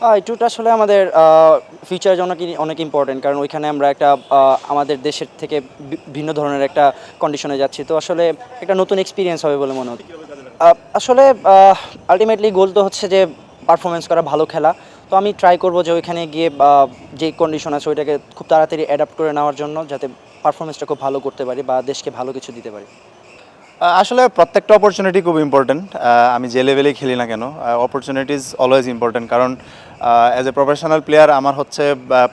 এই ট্যুরটা আসলে আমাদের ফিউচারের জন্য অনেক ইম্পর্টেন্ট কারণ ওইখানে আমরা একটা আমাদের দেশের থেকে ভিন্ন ধরনের একটা কন্ডিশনে যাচ্ছি। তো আসলে একটা নতুন এক্সপিরিয়েন্স হবে বলে মনে হচ্ছে। আসলে আলটিমেটলি গোল তো হচ্ছে যে পারফরমেন্স করা ভালো খেলা। তো আমি ট্রাই করব যে ওইখানে গিয়ে যে কন্ডিশন আছে ওইটাকে খুব তাড়াতাড়ি অ্যাডাপ্ট করে নেওয়ার জন্য যাতে পারফরমেন্সটা খুব ভালো করতে পারি বা দেশকে ভালো কিছু দিতে পারি। আসলে প্রত্যেকটা অপরচুনিটি খুব ইম্পর্টেন্ট আমি যে লেভেলেই খেলি না কেন অপরচুনিটিজ অলওয়েজ ইম্পর্টেন্ট কারণ অ্যাজ এ প্রফেশনাল প্লেয়ার আমার হচ্ছে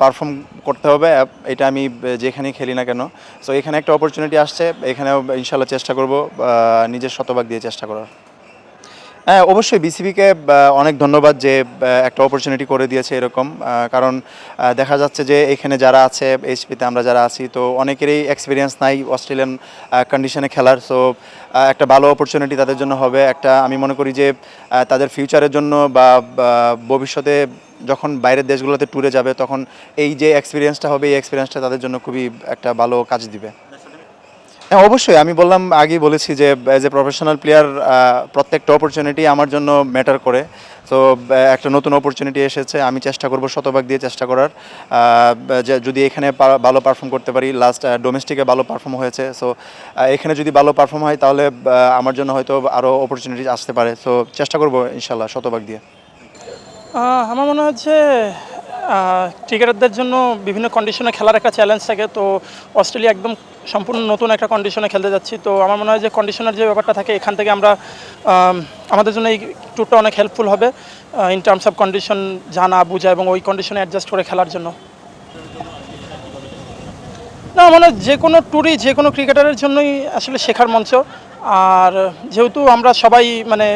পারফর্ম করতে হবে এটা আমি যেখানেই খেলি না কেন। সো এখানে একটা অপরচুনিটি আসছে, এখানেও ইনশাল্লাহ চেষ্টা করব নিজের শতভাগ দিয়ে চেষ্টা করার। হ্যাঁ অবশ্যই বিসিবিকে অনেক ধন্যবাদ যে একটা অপরচুনিটি করে দিয়েছে এরকম। কারণ দেখা যাচ্ছে যে এখানে যারা আছে এইচপিতে আমরা যারা আছি, তো অনেকেরই এক্সপিরিয়েন্স নাই অস্ট্রেলিয়ান কন্ডিশনে খেলার। সো একটা ভালো অপরচুনিটি তাদের জন্য হবে। একটা, আমি মনে করি যে তাদের ফিউচারের জন্য বা ভবিষ্যতে যখন বাইরের দেশগুলোতে ট্যুরে যাবে, তখন এই যে এক্সপিরিয়েন্সটা হবে, এই এক্সপিরিয়েন্সটা তাদের জন্য খুবই একটা ভালো কাজ দিবে। হ্যাঁ অবশ্যই। আমি বললাম, আগেই বলেছি যে অ্যাজ এ প্রফেশনাল প্লেয়ার প্রত্যেকটা অপরচুনিটি আমার জন্য ম্যাটার করে। তো একটা নতুন অপরচুনিটি এসেছে, আমি চেষ্টা করব শতভাগ দিয়ে চেষ্টা করার। যদি এখানে ভালো পারফর্ম করতে পারি লাস্ট ডোমেস্টিকে ভালো পারফর্ম হয়েছে সো এখানে যদি ভালো পারফর্ম হয়, তাহলে আমার জন্য হয়তো আরও অপরচুনিটি আসতে পারে। তো চেষ্টা করব ইনশাল্লাহ শতভাগ দিয়ে। আমার মনে হচ্ছে ক্রিকেটারদের জন্য বিভিন্ন কন্ডিশনে খেলার একটা চ্যালেঞ্জ থাকে। তো অস্ট্রেলিয়া একদম সম্পূর্ণ নতুন একটা কন্ডিশনে খেলতে যাচ্ছি। তো আমার মনে হয় যে কন্ডিশনের যে ব্যাপারটা থাকে, এখান থেকে আমরা আমাদের জন্য এই ট্যুরটা অনেক হেল্পফুল হবে ইন টার্মস অফ কন্ডিশন জানা, বোঝা এবং ওই কন্ডিশনে অ্যাডজাস্ট করে খেলার জন্য। না মানে যে কোনো ট্যুরই যে কোনো ক্রিকেটারের জন্যই আসলে শেখার মঞ্চ। আর যেহেতু আমরা সবাই মানে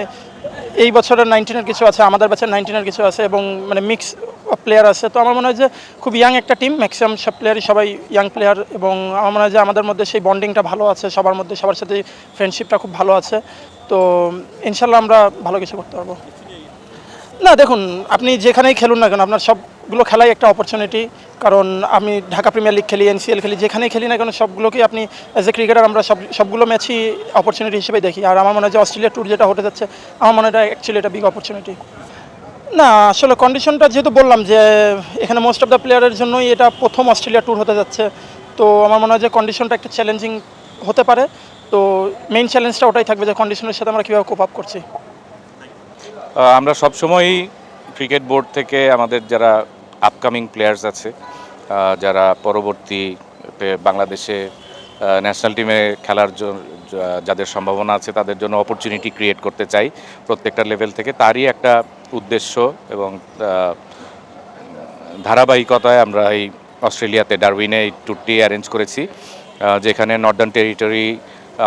এই বছরের নাইনটিনের কিছু আছে, আমাদের ব্যাচের নাইনটিনের কিছু আছে এবং মানে মিক্স প্লেয়ার আছে। তো আমার মনে হয় যে খুব ইয়াং একটা টিম ম্যাক্সিমাম সব প্লেয়ারই সবাই ইয়াং প্লেয়ার এবং আমার মনে হয় যে আমাদের মধ্যে সেই বন্ডিংটা ভালো আছে, সবার মধ্যে, সবার সাথে ফ্রেন্ডশিপটা খুব ভালো আছে। তো ইনশাল্লাহ আমরা ভালো কিছু করতে পারব। না, দেখুন, আপনি যেখানেই খেলুন না কেন, আপনার সবগুলো খেলাই একটা অপরচুনিটি কারণ আমি ঢাকা প্রিমিয়ার লিগ খেলি এনসিএল খেলি, যেখানেই খেলি না কেন সবগুলোকেই আপনি অ্যাজ এ ক্রিকেটার আমরা সব, সবগুলো ম্যাচই অপরচুনিটি হিসেবে দেখি। আর আমার মনে হয় যে অস্ট্রেলিয়া ট্যুর যেটা হতে যাচ্ছে, আমার মনে হয় অ্যাকচুয়ালি এটা বিগ অপরচুনিটি না, আসলে কন্ডিশনটা যেহেতু বললাম যে, এখানে মোস্ট অফ দ্য প্লেয়ারের জন্যই এটা প্রথম অস্ট্রেলিয়া ট্যুর হতে যাচ্ছে। তো আমার মনে হয় যে কন্ডিশনটা একটা চ্যালেঞ্জিং হতে পারে। তো মেইন চ্যালেঞ্জটা ওটাই থাকবে যে কন্ডিশনের সাথে আমরা কীভাবে কোপ আপ করছি। আমরা সবসময়ই ক্রিকেট বোর্ড থেকে আমাদের যারা আপকামিং প্লেয়ার্স আছে যারা পরবর্তীতে বাংলাদেশে ন্যাশনাল টিমে খেলার যাদের সম্ভাবনা আছে তাদের জন্য অপরচুনিটি ক্রিয়েট করতে চাই প্রত্যেকটা লেভেল থেকে। তারই একটা উদ্দেশ্য এবং ধারাবাহিকতায় আমরা এই অস্ট্রেলিয়াতে ডারউইনে এই ট্যুরটি অ্যারেঞ্জ করেছি যেখানে নর্দার্ন টেরিটরি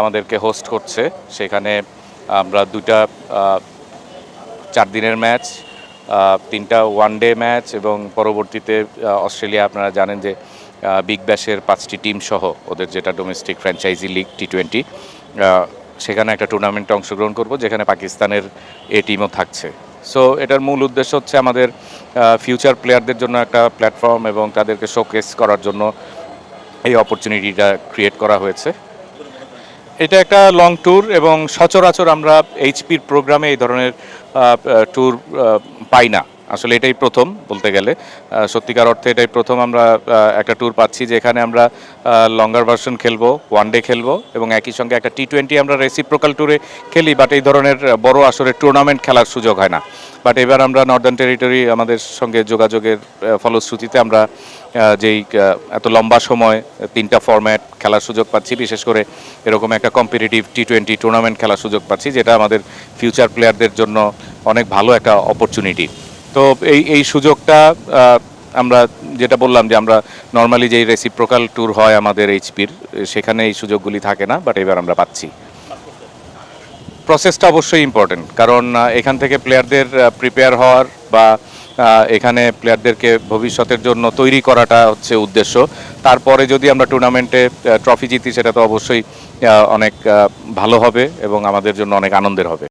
আমাদেরকে হোস্ট করছে। সেখানে আমরা দুটা চার দিনের ম্যাচ তিনটা ওয়ান ডে ম্যাচ এবং পরবর্তীতে অস্ট্রেলিয়া আপনারা জানেন যে বিগ ব্যাশের পাঁচটি টিম সহ ওদের যেটা domestic franchise league T twenty সেখানে একটা টুর্নামেন্টে অংশগ্রহণ করব, যেখানে পাকিস্তানের এ টিমও থাকছে। সো এটার মূল উদ্দেশ্য হচ্ছে আমাদের ফিউচার প্লেয়ারদের জন্য একটা প্ল্যাটফর্ম এবং তাদেরকে শোকেস করার জন্য এই অপরচুনিটিটা ক্রিয়েট করা হয়েছে। এটা একটা লং ট্যুর এবং সচরাচর আমরা এইচপির প্রোগ্রামে এই ধরনের ট্যুর পাই না। আসলে এটাই প্রথম বলতে গেলে। সত্যিকার অর্থে এটাই প্রথম আমরা একটা ট্যুর পাচ্ছি যেখানে আমরা লঙ্গার ভার্সন খেলব ওয়ান ডে খেলব এবং একই সঙ্গে একটা টি টোয়েন্টি আমরা রেসিপ্রোকাল ট্যুরে খেলি বাট এই ধরনের বড় আসরের টুর্নামেন্ট খেলার সুযোগ হয় না। বাট এবার আমরা নর্দার্ন টেরিটরি আমাদের সঙ্গে যোগাযোগের ফলশ্রুতিতে আমরা যেই এত লম্বা সময়, তিনটা ফরম্যাট খেলার সুযোগ পাচ্ছি, বিশেষ করে এরকম একটা কম্পিটিটিভ টি টোয়েন্টি টুর্নামেন্ট খেলার সুযোগ পাচ্ছি, যেটা আমাদের ফিউচার প্লেয়ারদের জন্য অনেক ভালো একটা অপরচুনিটি তো এই এই সুযোগটা আমরা যেটা বললাম যে আমরা নর্মালি যেই রেসিপ্রোকাল ট্যুর হয় আমাদের এইচপির সেখানে এই সুযোগগুলি থাকে না বাট এবার আমরা পাচ্ছি। প্রসেসটা অবশ্যই ইম্পর্টেন্ট কারণ এখান থেকে প্লেয়ারদের প্রিপেয়ার হওয়ার বা এখানে প্লেয়ারদেরকে ভবিষ্যতের জন্য তৈরি করাটা হচ্ছে উদ্দেশ্য। তারপরে যদি আমরা টুর্নামেন্টে ট্রফি জিতি, সেটা তো অবশ্যই অনেক ভালো হবে এবং আমাদের জন্য অনেক আনন্দের হবে।